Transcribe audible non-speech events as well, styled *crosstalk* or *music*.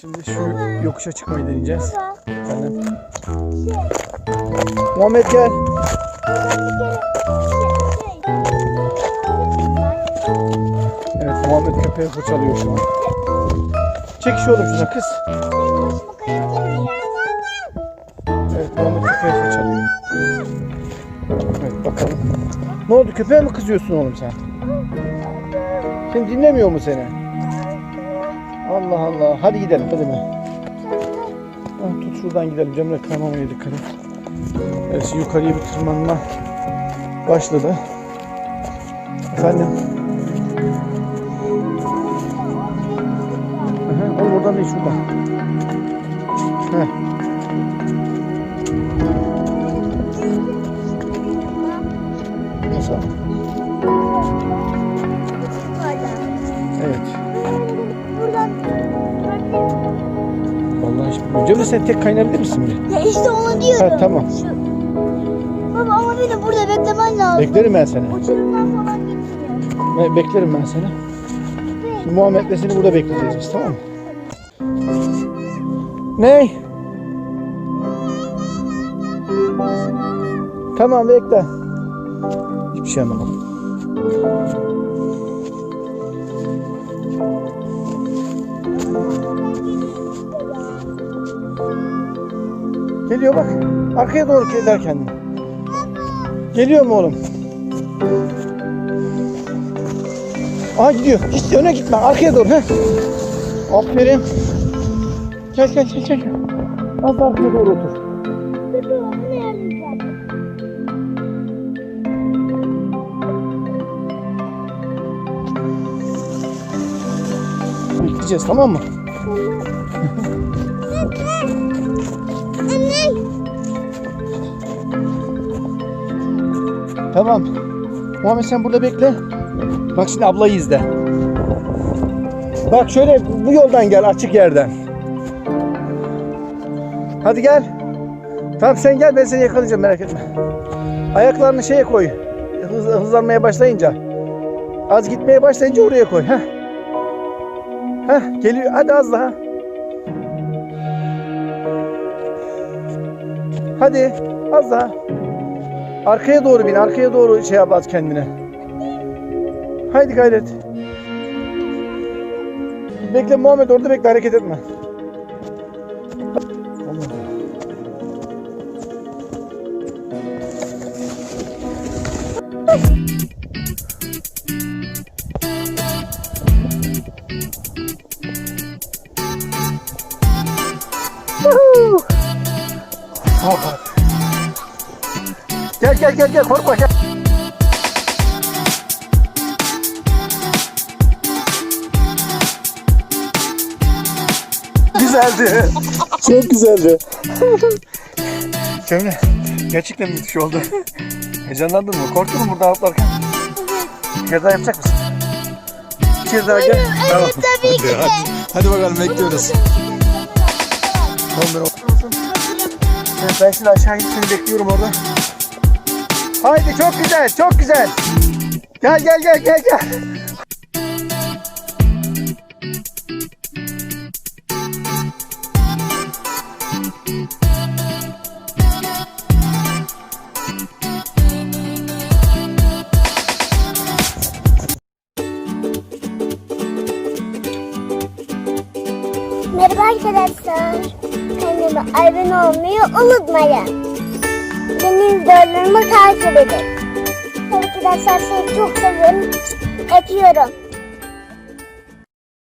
Şimdi şu yokuşa çıkmayı deneyeceğiz. Efendim. Şey. Muhammed gel. Evet Muhammed köpeği fırçalıyor şu an. Çek şu oğlum şuna kız. Evet Muhammed köpeği fırçalıyor. Evet bakalım. Ne oldu köpeğe mi kızıyorsun oğlum sen? Seni dinlemiyor mu seni? Allah Allah. Hadi gidelim hadi mi? Ah, Tut şuradan gidelim. Cemre kaymamaya dikkat et. Evet yukarıya bir tırmanma başladı. Efendim? Aha, oğlum oradan değil şuradan. Heh. Nasıl? Cemre sen tek kaynabilir misin bir? Ya işte onu diyorum. Ha, tamam. Şu. Baba ama beni burada beklemen lazım. Beklerim ben seni. Uçurumdan falan gitmiyor. Beklerim ben seni. Şimdi Muhammed'le seni burada bekleyeceğiz biz tamam mı? Ne? Tamam bekle. Hiçbir şey anlamadım. Geliyor bak. Arkaya doğru gider kendini. Geliyor mu oğlum? Aa gidiyor. Hiç öne gitme. Arkaya doğru. Heh. Aferin. Gel gel gel gel. Az arkaya doğru otur. Bekleyeceğiz tamam mı? Anne. *laughs* Tamam. Muhammed sen burada bekle. Bak şimdi ablayı izle. Bak şöyle bu yoldan gel açık yerden. Hadi gel. Tamam sen gel ben seni yakalayacağım merak etme. Ayaklarını şeye koy. Hız, hızlanmaya başlayınca. Az gitmeye başlayınca oraya koy. Heh. Heh geliyor. Hadi az daha. Hadi az daha. Arkaya doğru bin. Arkaya doğru şey yap az kendine. Haydi gayret. Bekle Muhammed orada bekle hareket etme. Oh. Gel gel gel gel korkma gel. Güzeldi. *laughs* Çok güzeldi. Cemre gerçekten müthiş oldu. Heyecanlandın mı? Korktun mu burada atlarken? Bir kere daha yapacak mısın? Bir kere daha gel. Tamam. Tabii ki de. Hadi, hadi bakalım bekliyoruz. Tamam ben ben şimdi aşağı gidip seni bekliyorum orada. Haydi çok güzel, çok güzel. Gel gel gel gel gel. Merhaba arkadaşlar. Kanalıma abone olmayı unutmayın. Videolarımı takip edin. Arkadaşlar sizi çok seviyorum. Öpüyorum.